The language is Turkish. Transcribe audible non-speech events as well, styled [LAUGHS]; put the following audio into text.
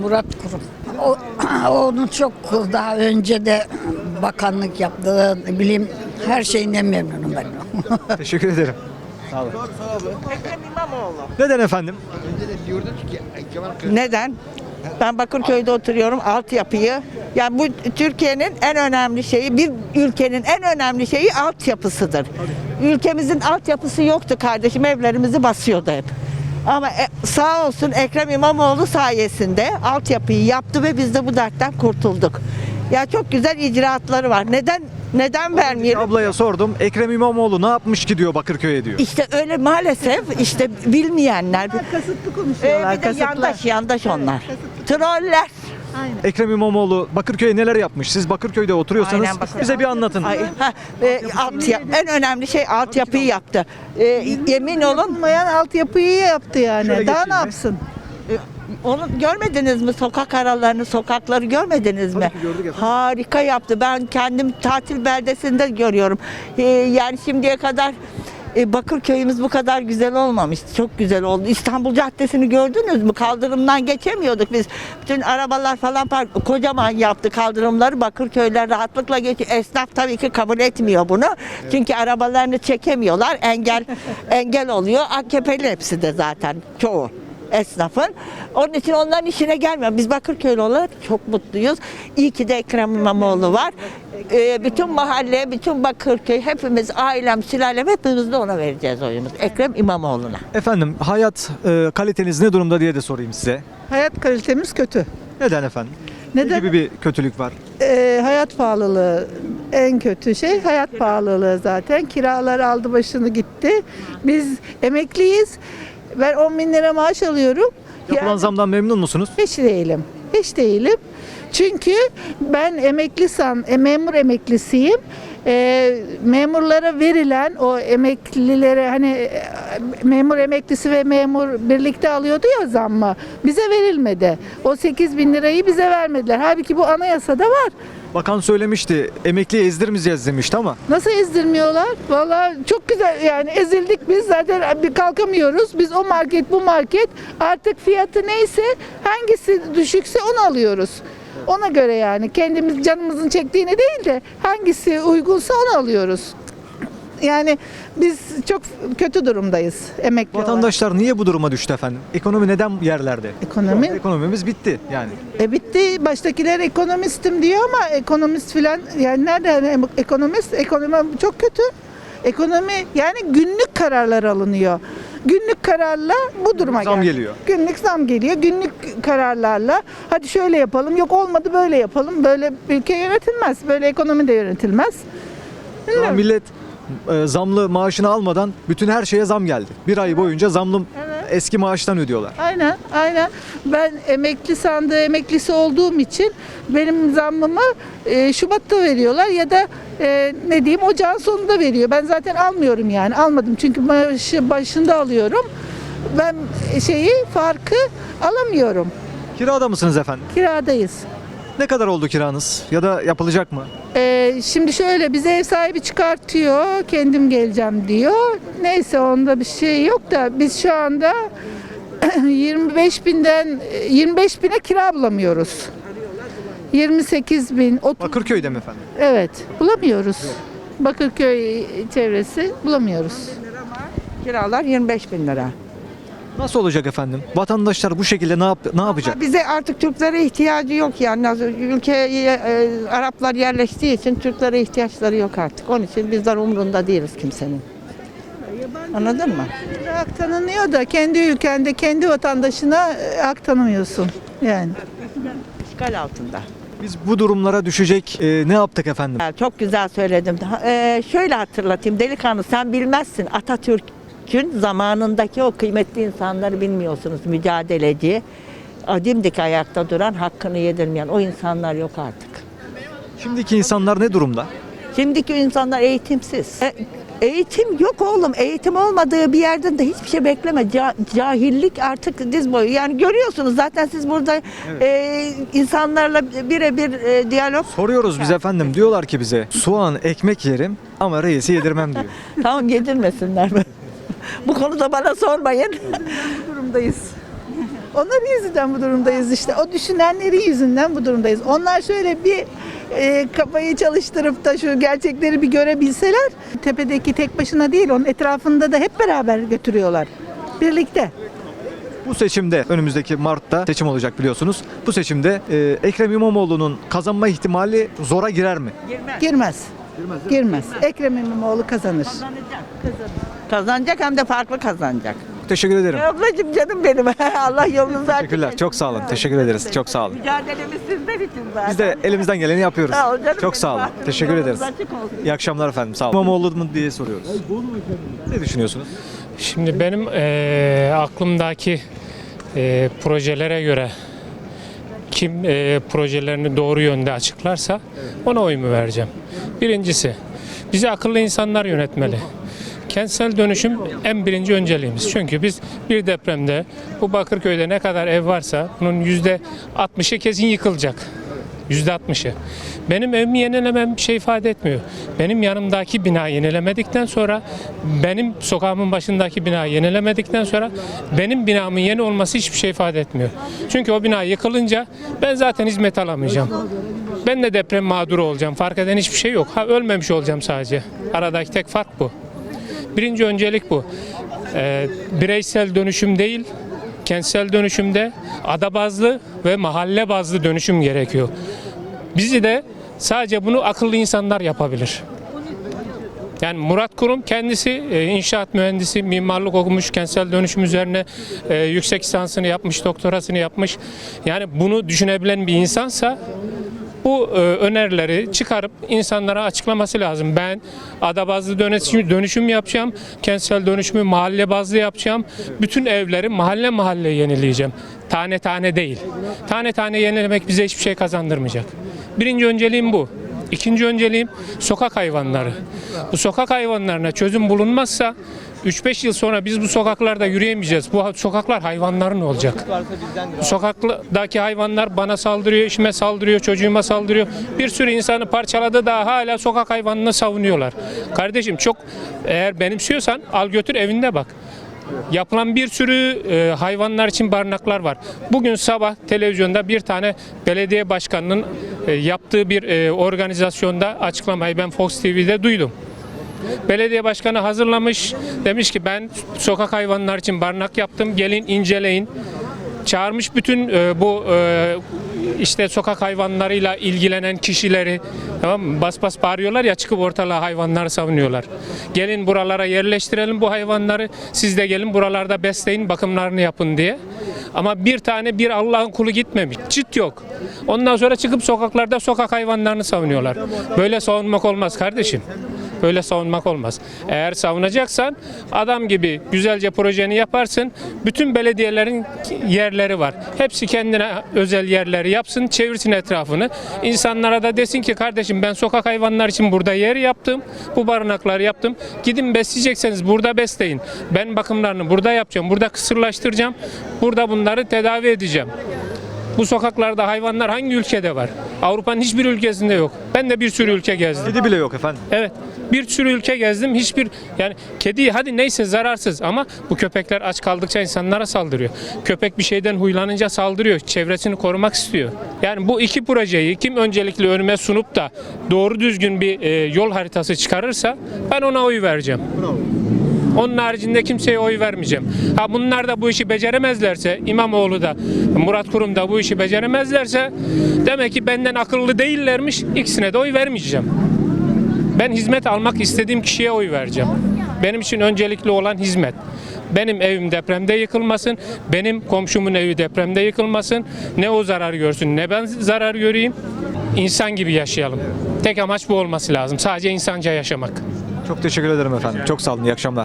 Murat Kurum. O, [CLEARS THROAT] onu çok daha önce de bakanlık yaptı. Ne bileyim her şeyinden memnunum ben. [LAUGHS] Teşekkür ederim. Sağ olun. Ekrem İmamoğlu. Neden efendim? Neden? Ben Bakırköy'de oturuyorum. Altyapıyı. Yani bu Türkiye'nin en önemli şeyi, bir ülkenin en önemli şeyi altyapısıdır. Ülkemizin altyapısı yoktu kardeşim. Evlerimizi basıyordu hep. Ama e, sağ olsun Ekrem İmamoğlu sayesinde altyapıyı yaptı ve biz de bu dertten kurtulduk. Ya çok güzel icraatları var. Neden neden vermeyelim? Ablaya sordum. Ekrem İmamoğlu ne yapmış ki diyor Bakırköy'e diyor. İşte öyle maalesef işte bilmeyenler. Kasıtlı Ee, konuşuyorlar. bir de yandaş yandaş onlar. Troller. Ekrem İmamoğlu Bakırköy'e neler yapmış? Siz Bakırköy'de oturuyorsanız Aynen Bakırköy. bize bir anlatın. Ay, ha, e, altyap- en önemli şey altyapıyı yaptı. E, yemin olun Olmayan altyapıyı yaptı yani. Şöyle Daha geçeyim ne mi? yapsın? onu görmediniz mi? Sokak aralarını, sokakları görmediniz mi? ki gördük efendim. Harika yaptı. Ben kendim tatil beldesinde görüyorum. E, yani şimdiye kadar e, Bakırköy'ümüz bu kadar güzel olmamıştı. Çok güzel oldu. İstanbul Caddesi'ni gördünüz mü? Kaldırımdan geçemiyorduk biz. Bütün arabalar falan park kocaman yaptı kaldırımları. Bakırköy'ler rahatlıkla geçiyor. Esnaf tabii ki kabul etmiyor bunu. Çünkü arabalarını çekemiyorlar. Engel [LAUGHS] engel oluyor. AKP'li hepsi de zaten çoğu esnafın. Onun için onların işine gelmiyor. Biz Bakırköylü olarak çok mutluyuz. İyi ki de Ekrem İmamoğlu var. Ee, bütün mahalle, bütün Bakırköy, hepimiz, ailem, sülalem hepimiz de ona vereceğiz oyumuzu. Ekrem İmamoğlu'na. Efendim hayat e, kaliteniz ne durumda diye de sorayım size. Hayat kalitemiz kötü. Neden efendim? Ne Neden? gibi bir kötülük var? Ee, hayat pahalılığı en kötü şey hayat pahalılığı zaten. Kiralar aldı başını gitti. Biz emekliyiz. Ben 10 bin lira maaş alıyorum. Yapılan Yani zamdan memnun musunuz? hiç değilim. Hiç değilim. Çünkü ben emekli san, e, memur emeklisiyim. Ee, memurlara verilen o emeklilere hani e, memur emeklisi ve memur birlikte alıyordu ya zammı. Bize verilmedi. O 8 bin lirayı bize vermediler. Halbuki bu anayasada var. Bakan söylemişti emekliye ezdirmeyeceğiz demişti ama Nasıl ezdirmiyorlar? Vallahi çok güzel yani ezildik biz zaten bir kalkamıyoruz. Biz o market bu market artık fiyatı neyse hangisi düşükse onu alıyoruz. Ona göre yani kendimiz canımızın çektiğini değil de hangisi uygunsa onu alıyoruz. Yani biz çok kötü durumdayız emekli vatandaşlar niye bu duruma düştü efendim? Ekonomi neden yerlerde? Ekonomi Ekonomimiz bitti yani. E bitti. Baştakiler ekonomistim diyor ama ekonomist filan yani nerede yani ekonomist? Ekonomi çok kötü. Ekonomi yani günlük kararlar alınıyor. Günlük kararla bu duruma zam geldik. geliyor. Günlük zam geliyor. Günlük kararlarla hadi şöyle yapalım. Yok olmadı böyle yapalım. Böyle ülke yönetilmez. Böyle ekonomi de yönetilmez. Millet e, zamlı maaşını almadan bütün her şeye zam geldi. Bir ay boyunca zamlı eski maaştan ödüyorlar. Aynen, aynen. Ben emekli sandığı emeklisi olduğum için benim zammımı e, Şubat'ta veriyorlar ya da e, ne diyeyim ocağın sonunda veriyor. Ben zaten almıyorum yani. Almadım çünkü başı, başında alıyorum. Ben şeyi farkı alamıyorum. Kirada mısınız efendim? Kiradayız. Ne kadar oldu kiranız? Ya da yapılacak mı? E, şimdi şöyle bize ev sahibi çıkartıyor. Kendim geleceğim diyor. Neyse onda bir şey yok da biz şu anda [CLEARS THROAT] 25 binden 25 bine kira bulamıyoruz. 28 bin, 30 Bakırköy'de mi efendim? Evet, bulamıyoruz. Bakırköy çevresi bulamıyoruz. Kiralar 25 bin lira. Nasıl olacak efendim? Vatandaşlar bu şekilde ne yap ne yapacak? Ama bize artık Türklere ihtiyacı yok yani. Ülkeye e, Araplar yerleştiği için Türklere ihtiyaçları yok artık. Onun için bizler umrunda değiliz kimsenin. Anladın mı? Hak tanınıyor da kendi ülkende, kendi vatandaşına e, hak tanımıyorsun. Yani. İşgal altında. Biz bu durumlara düşecek e, ne yaptık efendim? Ya, Çok güzel söyledim. Ha, e, şöyle hatırlatayım delikanlı sen bilmezsin Atatürk'ün zamanındaki o kıymetli insanları bilmiyorsunuz. Mücadeleci, dimdik ayakta duran, hakkını yedirmeyen o insanlar yok artık. Şimdiki insanlar ne durumda? Şimdiki insanlar eğitimsiz. E, eğitim yok oğlum. Eğitim olmadığı bir yerden de hiçbir şey bekleme. Ca- cahillik artık diz boyu. Yani görüyorsunuz zaten siz burada e, insanlarla birebir e, diyalog Soruyoruz biz efendim. Diyorlar ki bize soğan ekmek yerim ama reisi yedirmem diyor. [LAUGHS] Tamam yedirmesinler. Bu konuda bana sormayın. [LAUGHS] durumdayız. Onların yüzünden bu durumdayız işte. O düşünenlerin yüzünden bu durumdayız. Onlar şöyle bir e, kafayı çalıştırıp da şu gerçekleri bir görebilseler tepedeki tek başına değil onun etrafında da hep beraber götürüyorlar. Birlikte. Bu seçimde önümüzdeki Mart'ta seçim olacak biliyorsunuz. Bu seçimde e, Ekrem İmamoğlu'nun kazanma ihtimali zora girer mi? Girmez. Girmez. Ekrem İmamoğlu kazanır. Kazanacak hem de farklı kazanacak. Teşekkür ederim. Ablacığım canım benim. [LAUGHS] Allah yolunuzu açık Teşekkürler. Çok sağ olun. Teşekkür ederiz. Çok sağ olun. Mücadelemiz sizler için zaten. Biz de elimizden geleni yapıyoruz. Sağ ol canım Çok sağ olun. benim. Teşekkür Yolunuz ederiz. açık olsun. İyi akşamlar efendim. Sağ olun. İmamoğlu mu diye soruyoruz. Ne düşünüyorsunuz? Şimdi benim eee, aklımdaki eee, projelere göre kim eee, projelerini doğru yönde açıklarsa ona oyumu vereceğim. Birincisi, bizi akıllı insanlar yönetmeli. Kentsel dönüşüm en birinci önceliğimiz. Çünkü biz bir depremde bu Bakırköy'de ne kadar ev varsa bunun yüzde 60'ı kesin yıkılacak. Yüzde 60'ı. Benim evimi yenilemem bir şey ifade etmiyor. Benim yanımdaki bina yenilemedikten sonra, benim sokağımın başındaki bina yenilemedikten sonra benim binamın yeni olması hiçbir şey ifade etmiyor. Çünkü o bina yıkılınca ben zaten hizmet alamayacağım. Ben de deprem mağduru olacağım. Fark eden hiçbir şey yok. Ha ölmemiş olacağım sadece. Aradaki tek fark bu. Birinci öncelik bu. Ee, bireysel dönüşüm değil, kentsel dönüşümde ada bazlı ve mahalle bazlı dönüşüm gerekiyor. Bizi de sadece bunu akıllı insanlar yapabilir. Yani Murat Kurum kendisi e, inşaat mühendisi, mimarlık okumuş, kentsel dönüşüm üzerine e, yüksek lisansını yapmış, doktorasını yapmış. Yani bunu düşünebilen bir insansa bu e, önerileri çıkarıp insanlara açıklaması lazım. Ben ada bazlı dönüşüm, dönüşüm yapacağım, kentsel dönüşümü mahalle bazlı yapacağım. Bütün evleri mahalle mahalle yenileyeceğim. Tane tane değil. Tane tane yenilemek bize hiçbir şey kazandırmayacak. Birinci önceliğim bu. İkinci önceliğim sokak hayvanları. Bu sokak hayvanlarına çözüm bulunmazsa 3-5 yıl sonra biz bu sokaklarda yürüyemeyeceğiz. Bu sokaklar hayvanların olacak. Bu sokaktaki hayvanlar bana saldırıyor, işime saldırıyor, çocuğuma saldırıyor. Bir sürü insanı parçaladı daha hala sokak hayvanını savunuyorlar. Kardeşim çok eğer benimsiyorsan al götür evinde bak. Yapılan bir sürü e, hayvanlar için barınaklar var. Bugün sabah televizyonda bir tane belediye başkanının e, yaptığı bir e, organizasyonda açıklamayı ben Fox TV'de duydum. Belediye başkanı hazırlamış. Demiş ki ben sokak hayvanlar için barınak yaptım. Gelin inceleyin. Çağırmış bütün e, bu e, işte sokak hayvanlarıyla ilgilenen kişileri tamam mı? Bas bas bağırıyorlar ya çıkıp ortalığa hayvanları savunuyorlar. Gelin buralara yerleştirelim bu hayvanları. Siz de gelin buralarda besleyin bakımlarını yapın diye. Ama bir tane bir Allah'ın kulu gitmemiş. Çit yok. Ondan sonra çıkıp sokaklarda sokak hayvanlarını savunuyorlar. Böyle savunmak olmaz kardeşim. Böyle savunmak olmaz. Eğer savunacaksan adam gibi güzelce projeni yaparsın. Bütün belediyelerin yerleri var. Hepsi kendine özel yerleri yapsın, çevirsin etrafını. İnsanlara da desin ki kardeşim ben sokak hayvanlar için burada yer yaptım. Bu barınakları yaptım. Gidin besleyecekseniz burada besleyin. Ben bakımlarını burada yapacağım. Burada kısırlaştıracağım. Burada bunları tedavi edeceğim. Bu sokaklarda hayvanlar hangi ülkede var? Avrupa'nın hiçbir ülkesinde yok. Ben de bir sürü ülke gezdim. Kedi bile yok efendim. Evet. Bir sürü ülke gezdim. Hiçbir yani kedi hadi neyse zararsız ama bu köpekler aç kaldıkça insanlara saldırıyor. Köpek bir şeyden huylanınca saldırıyor. Çevresini korumak istiyor. Yani bu iki projeyi kim öncelikli önüme sunup da doğru düzgün bir e, yol haritası çıkarırsa ben ona oy vereceğim. Onun haricinde kimseye oy vermeyeceğim. Ha bunlar da bu işi beceremezlerse, İmamoğlu da, Murat Kurum da bu işi beceremezlerse demek ki benden akıllı değillermiş. İkisine de oy vermeyeceğim. Ben hizmet almak istediğim kişiye oy vereceğim. Benim için öncelikli olan hizmet. Benim evim depremde yıkılmasın, benim komşumun evi depremde yıkılmasın. Ne o zarar görsün, ne ben zarar göreyim. İnsan gibi yaşayalım. Tek amaç bu olması lazım. Sadece insanca yaşamak. Çok teşekkür ederim efendim. Çok sağ olun. İyi akşamlar.